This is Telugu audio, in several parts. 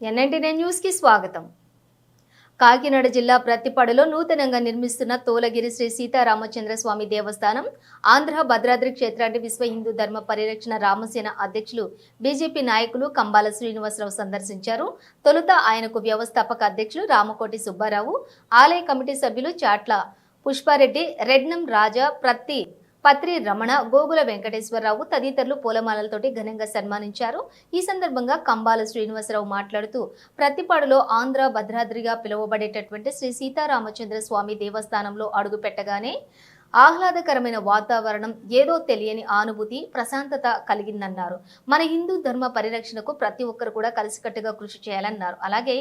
ఎన్ఎన్టీనే న్యూస్కి స్వాగతం. కాకినాడ జిల్లా ప్రత్తిపాడులో నూతనంగా నిర్మిస్తున్న తోలగిరి శ్రీ సీతారామచంద్ర స్వామి దేవస్థానం ఆంధ్ర భద్రాద్రి క్షేత్రాన్ని విశ్వ హిందూ ధర్మ పరిరక్షణ రామసేన అధ్యక్షులు బీజేపీ నాయకులు కంబాల శ్రీనివాసరావు సందర్శించారు. తొలుత ఆయనకు వ్యవస్థాపక అధ్యక్షులు రామకోటి సుబ్బారావు ఆలయ కమిటీ సభ్యులు చాట్ల పుష్పారెడ్డి రెడ్నం రాజా ప్రత్తి పత్రి రమణ గోగుల వెంకటేశ్వరరావు తదితరులు పూలమాలలతోటి ఘనంగా సన్మానించారు. ఈ సందర్భంగా కంబాల శ్రీనివాసరావు మాట్లాడుతూ ప్రతిపాడులో ఆంధ్ర భద్రాద్రిగా పిలువబడేటటువంటి శ్రీ సీతారామచంద్ర స్వామి దేవస్థానంలో అడుగు పెట్టగానే ఆహ్లాదకరమైన వాతావరణం ఏదో తెలియని అనుభూతి ప్రశాంతత కలిగిందన్నారు. మన హిందూ ధర్మ పరిరక్షణకు ప్రతి ఒక్కరు కూడా కలిసికట్టుగా కృషి చేయాలన్నారు. అలాగే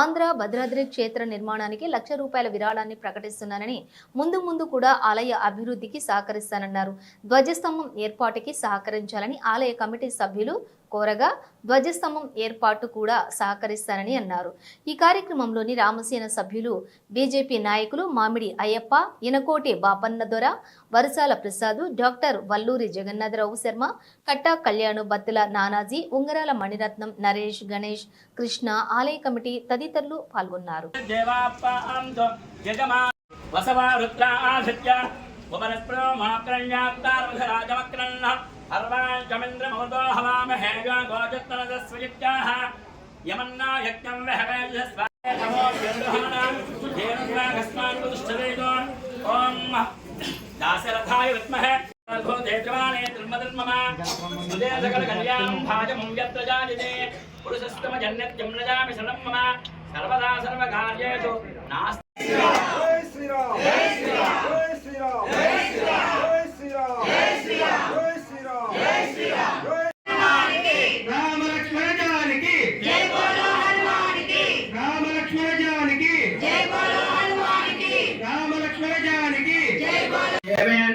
ఆంధ్ర భద్రాద్రి క్షేత్ర నిర్మాణానికి లక్ష రూపాయల విరాళాన్ని ప్రకటిస్తున్నానని ముందు ముందు కూడా ఆలయ అభివృద్ధికి సహకరిస్తానన్నారు. ధ్వజస్తంభం ఏర్పాటుకి సహకరించాలని ఆలయ కమిటీ సభ్యులు కోరగా ధ్వజస్తంభం ఏర్పాటు కూడా సహకరిస్తారని అన్నారు. ఈ కార్యక్రమంలోని రామసేన సభ్యులు బీజేపీ నాయకులు మామిడి అయ్యప్ప ఇనకోటి బాపన్న దొర వరసాల ప్రసాద్ డాక్టర్ వల్లూరి జగన్నాథరావు శర్మ కట్టా కళ్యాణ్ బత్తుల నానాజీ ఉంగరాల మణిరత్నం నరేష్ గణేష్ కృష్ణ ఆలయ కమిటీ తదితరులు పాల్గొన్నారు. వసవా రుద్ర अर्वाञ्चमिन्द्रमृतो हवामहे गोचत्तनदस्वयुक्ताः यमन्ना यज्ञं वहवेजस्वास्मान्वतिष्ठवेदो ॐ दासरथाय विद्महे। देशवाणे त्रिमदन्मम। सुदेशकलकल्यां भाजमुं यत्र जायते पुरुषस्तमजन्यत्यं न जामि शरणं मम। सर्वदा सर्वकार्येषु नास्ति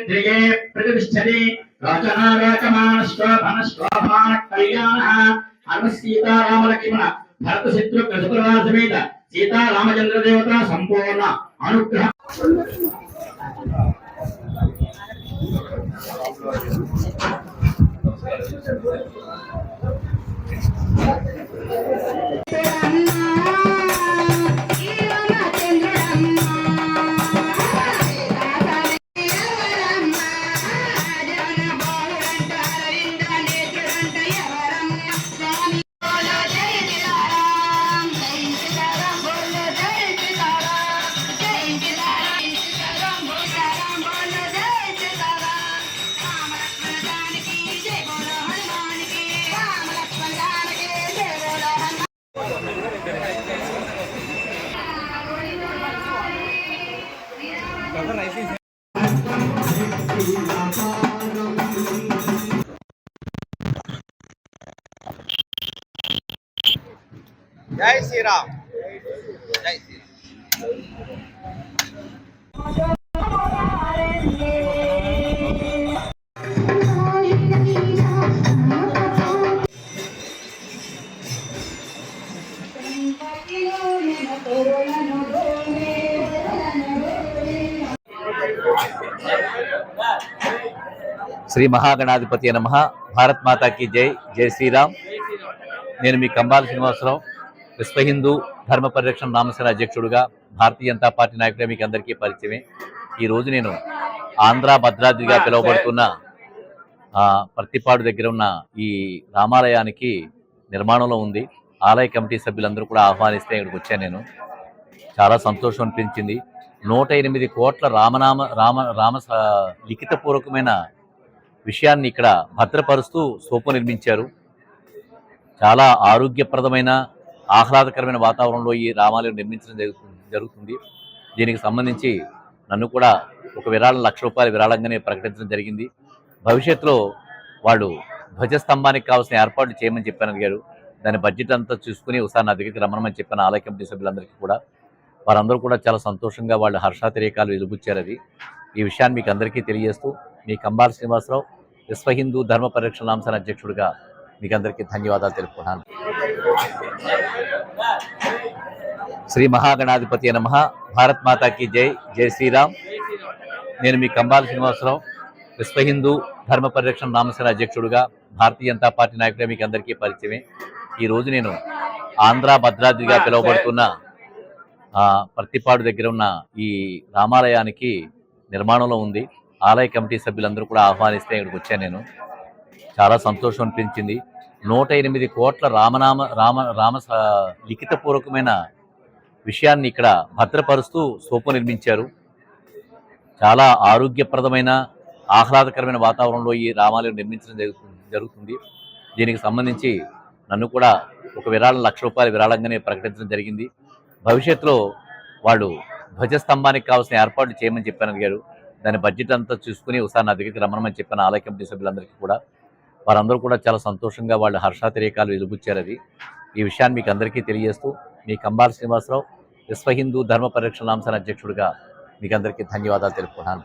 దేవేంద్రియే ప్రతిష్టతి రచనా రచమాన శోభన శోభాన కళ్యాణ హనుమ సీతారామలక్ష్మణ భరత శత్రు శుక్రవార సమేత సీతారామచంద్ర దేవత సంపూర్ణ అనుగ్రహ జై శ్రీరామ్ జై శ్రీరామ్ శ్రీ మహాగణాధిపతి నమ. భారత్ మాతాకి జై. జై శ్రీరామ్. నేను మీ కంబాల శ్రీనివాసరావు. విశ్వ హిందూ ధర్మ పరిరక్షణ నామసేన అధ్యక్షుడుగా భారతీయ జనతా పార్టీ నాయకుడిగా మీకు అందరికీ పరిచయమే. ఈరోజు నేను ఆంధ్ర భద్రాద్రిగా పిలువబడుతున్న పర్తిపాడు దగ్గర ఉన్న ఈ రామాలయానికి నిర్మాణంలో ఉంది. ఆలయ కమిటీ సభ్యులందరూ కూడా ఆహ్వానిస్తే ఇక్కడికి వచ్చాను నేను. చాలా సంతోషం అనిపించింది. నూట ఎనిమిది కోట్ల రామనామ రామ రామ లిఖితపూర్వకమైన విషయాన్ని ఇక్కడ భద్రపరుస్తూ స్తూపం నిర్మించారు. చాలా ఆరోగ్యప్రదమైన ఆహ్లాదకరమైన వాతావరణంలో ఈ రామాలయం నిర్మించడం జరుగుతుంది జరుగుతుంది. దీనికి సంబంధించి నన్ను కూడా ఒక విరాళం లక్ష రూపాయల విరాళంగానే ప్రకటించడం జరిగింది. భవిష్యత్తులో వాళ్ళు ధ్వజస్తంభానికి కావాల్సిన ఏర్పాట్లు చేయమని చెప్పాను అడిగారు. దాని బడ్జెట్ అంతా చూసుకుని ఒకసారి నా దగ్గరికి రమ్మనమని చెప్పిన ఆలయ కమిటీ సభ్యులందరికీ కూడా. వారందరూ కూడా చాలా సంతోషంగా వాళ్ళు హర్షాతిరేకాలు వెలుగుచ్చారు అది. ఈ విషయాన్ని మీకు అందరికీ తెలియజేస్తూ మీ కంబాల శ్రీనివాసరావు విశ్వ హిందూ ధర్మ పరిరక్షణ అంశాల అధ్యక్షుడిగా మీకు అందరికీ ధన్యవాదాలు తెలుపుకున్నాను శ్రీ మహాగణాధిపతి నమ భారత్ మాతాకి జై జై శ్రీరామ్. నేను మీ కంబాల శ్రీనివాసరావు విశ్వ హిందూ ధర్మ పరిరక్షణ నామసేన అధ్యక్షుడుగా భారతీయ జనతా పార్టీ నాయకుడిగా మీకు అందరికీ పరిచయమే. ఈరోజు నేను ఆంధ్ర భద్రాద్రిగా పిలువబడుతున్న ఆ, ప్రతిపాడు దగ్గర ఉన్న ఈ రామాలయానికి నిర్మాణంలో ఉంది. ఆలయ కమిటీ సభ్యులందరూ కూడా ఆహ్వానిస్తే ఇక్కడికి వచ్చాను నేను. చాలా సంతోషం అనిపించింది. నూట ఎనిమిది కోట్ల రామనామ రామ రామ స- లిఖితపూర్వకమైన విషయాన్ని ఇక్కడ భద్రపరుస్తూ స్తూపం నిర్మించారు. చాలా ఆరోగ్యప్రదమైన ఆహ్లాదకరమైన వాతావరణంలో ఈ రామాలయం నిర్మించడం జరుగుతుంది జరుగుతుంది. దీనికి సంబంధించి నన్ను కూడా ఒక విరాళం లక్ష రూపాయల విరాళంగానే ప్రకటించడం జరిగింది. భవిష్యత్తులో వాళ్ళు ధ్వజస్తంభానికి కావాల్సిన ఏర్పాట్లు చేయమని చెప్పాను అడిగారు దాని బడ్జెట్ అంతా చూసుకుని ఒకసారి నా దగ్గరికి రమ్మనమని చెప్పాను. ఆలయ కమిటీ సభ్యులందరికీ కూడా. వారందరూ కూడా చాలా సంతోషంగా వాళ్ళు హర్షాతిరేకాలు వెలుబుచ్చారు అది. ఈ విషయాన్ని మీకు అందరికీ తెలియజేస్తూ మీ కంబాల శ్రీనివాసరావు విశ్వ హిందూ ధర్మ పరిరక్షణ అంశాల అధ్యక్షుడిగా మీకు అందరికీ ధన్యవాదాలు తెలుపుకున్నాను